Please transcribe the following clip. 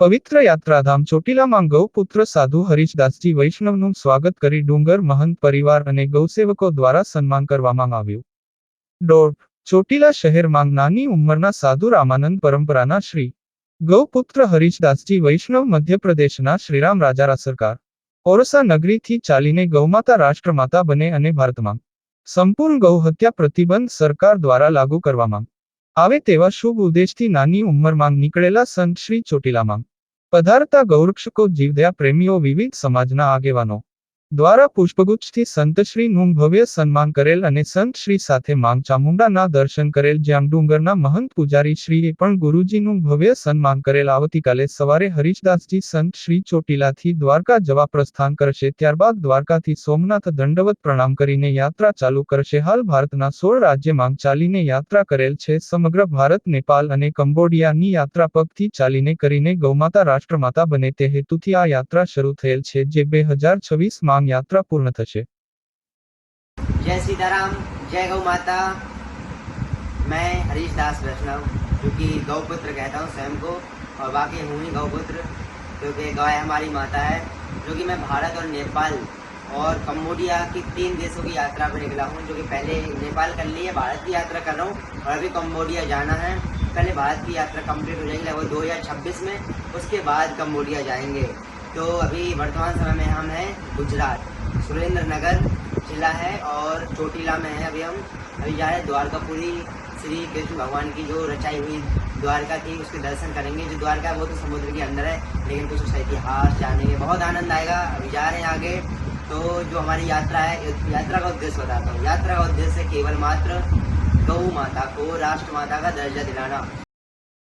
પવિત્ર યાત્રાધામ ચોટીલામાં ગૌપુત્ર સાધુ હરીશદાસજી વૈષ્ણવનું સ્વાગત કરી ડુંગર, મહંત પરિવાર અને ગૌસેવકો દ્વારા સન્માન કરવામાં આવ્યું. દોઢ ચોટીલા શહેરમાં નાની ઉંમરના સાધુ રામાનંદ પરંપરાના શ્રી ગૌપુત્ર હરીશદાસજી વૈષ્ણવ મધ્યપ્રદેશના શ્રીરામ રાજારા સરકાર. ઓરસા નગરીથી ચાલીને ગૌમાતા રાષ્ટ્રમાતા બને અને ભારતમાં સંપૂર્ણ ગૌ હત્યા પ્રતિબંધ સરકાર દ્વારા લાગુ કરવામાં આવે તેવા શુભ ઉદ્દેશથી નાની ઉંમરમાં નીકળેલા સંત શ્રી ચોટીલામાં પધારતા ગૌરક્ષકો જીવદયા પ્રેમીઓ વિવિધ સમાજના આગેવાનો દ્વારા પુષ્પગુચ્છથી સંતશ્રીનું ભવ્ય સન્માન કરેલ અને સંતશ્રી સાથે માંગ ચામુંડાના દર્શન કરેલ જ્યાં ડુંગરના મહંત પૂજારી શ્રીએ પણ ગુરુજીનું ભવ્ય સન્માન કરેલ. આવતીકાલે સવારે હરીશદાસજી સંત શ્રી ચોટીલાથી દ્વારકા જવા પ્રસ્થાન કરશે. ત્યારબાદ દ્વારકાથી સોમનાથ દંડવત પ્રણામ કરીને યાત્રા ચાલુ કરશે. હાલ ભારતના સોળ રાજ્યમાં ચાલીને યાત્રા કરેલ છે. સમગ્ર ભારત નેપાલ અને કંબોડિયાની યાત્રા પગથી ચાલીને કરીને ગૌમાતા રાષ્ટ્રમાતા બને તે હેતુથી આ યાત્રા શરૂ થયેલ છે, જે બે હજાર છવ્વીસ માં યાત્રા પૂર્ણ થશે जय सीताराम जय गौ माता मैं हरीश दास वैष्णव जो कि गौपुत्र कहता हूँ स्वयं को और बाकी हूँ ही गौपुत्र क्योंकि गाय हमारी माता है जो कि मैं भारत और नेपाल और कम्बोडिया की तीन देशों की यात्रा पर निकला हूँ जो कि पहले नेपाल कर ली है भारत की यात्रा कर रहा हूँ और अभी कम्बोडिया जाना है पहले भारत की यात्रा कंप्लीट हो जाएगी लगभग 2026 में उसके बाद कम्बोडिया जाएंगे तो अभी वर्तमान समय में हम हैं गुजरात। सुरेंद्र नगर जिला है और चोटीला में है अभी हम। अभी जा रहे हैं द्वारकापुरी, श्री कृष्ण भगवान की जो रचाई हुई द्वारका थी उसके दर्शन करेंगे। जो द्वारका है वो तो समुद्र के अंदर है, लेकिन कुछ उसका इतिहास जानेंगे बहुत आनंद आएगा। अभी जा रहे हैं आगे। तो जो हमारी यात्रा है, यात्रा का उद्देश्य बताता हूँ। यात्रा का उद्देश्य केवल मात्र गौ माता को राष्ट्र माता का दर्जा दिलाना।